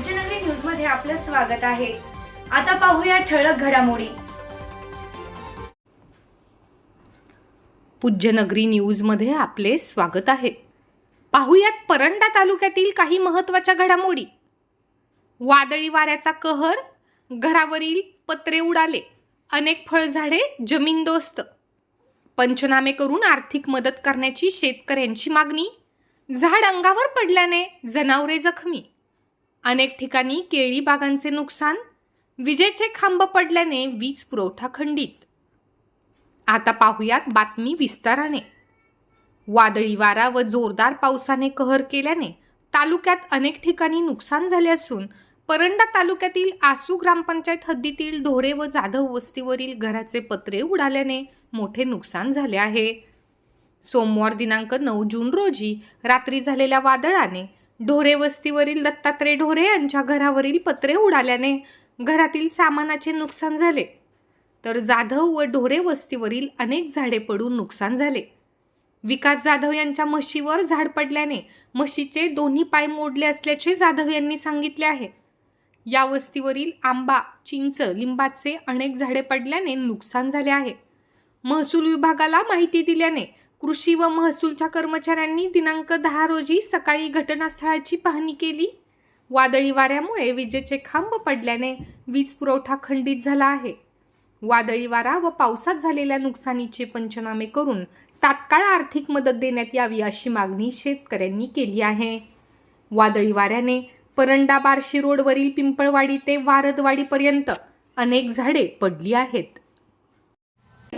पूज्यनगरी न्यूजमध्ये आपलं स्वागत आहे. आता पाहूया ठळक घडामोडी. पूज्यनगरी न्यूजमध्ये आपले स्वागत आहे. पाहुयात परंडा तालुक्यातील काही महत्त्वाच्या घडामोडी. वादळी वाऱ्याचा कहर घरावरील पत्रे उडाले. अनेक फळझाडे जमीनदोस्त पंचनामे करून आर्थिक मदत करण्याची शेतकऱ्यांची मागणी. झाड अंगावर पडल्याने जनावरे जखमी. अनेक ठिकाणी केळी बागांचे नुकसान विजेचे खांब पडल्याने वीज पुरवठा खंडित. आता पाहुयात बातमी विस्ताराने. वादळी वारा व जोरदार पावसाने कहर केल्याने तालुक्यात अनेक ठिकाणी नुकसान झाले असून परंडा तालुक्यातील आसू ग्रामपंचायत हद्दीतील ढोरे व जाधव वस्तीवरील घराचे पत्रे उडाल्याने मोठे नुकसान झाले आहे. सोमवार दिनांक नऊ जून रोजी रात्री झालेल्या वादळाने ढोरे वस्तीवरील दत्तात्रय ढोरे यांच्या घरावरील पत्रे उडाल्याने घरातील सामानाचे नुकसान झाले. तर जाधव व ढोरे वस्तीवरील अनेक झाडे पडून नुकसान झाले. विकास जाधव यांच्या म्हशीवर झाड पडल्याने म्हशीचे दोन्ही पाय मोडले असल्याचे जाधव यांनी सांगितले आहे. या वस्तीवरील आंबा चिंच लिंबाचे अनेक झाडे पडल्याने नुकसान झाले आहे. महसूल विभागाला माहिती दिल्याने कृषी व महसूलच्या कर्मचाऱ्यांनी दिनांक दहा रोजी सकाळी घटनास्थळाची पाहणी केली. वादळी वाऱ्यामुळे विजेचे खांब पडल्याने वीज पुरवठा खंडित झाला आहे. वादळी वारा व पावसात झालेल्या नुकसानीचे पंचनामे करून तात्काळ आर्थिक मदत देण्यात यावी अशी मागणी शेतकऱ्यांनी केली आहे. वादळी वाऱ्याने परंडा बार्शी रोडवरील पिंपळवाडी ते वारदवाडीपर्यंत अनेक झाडे पडली आहेत.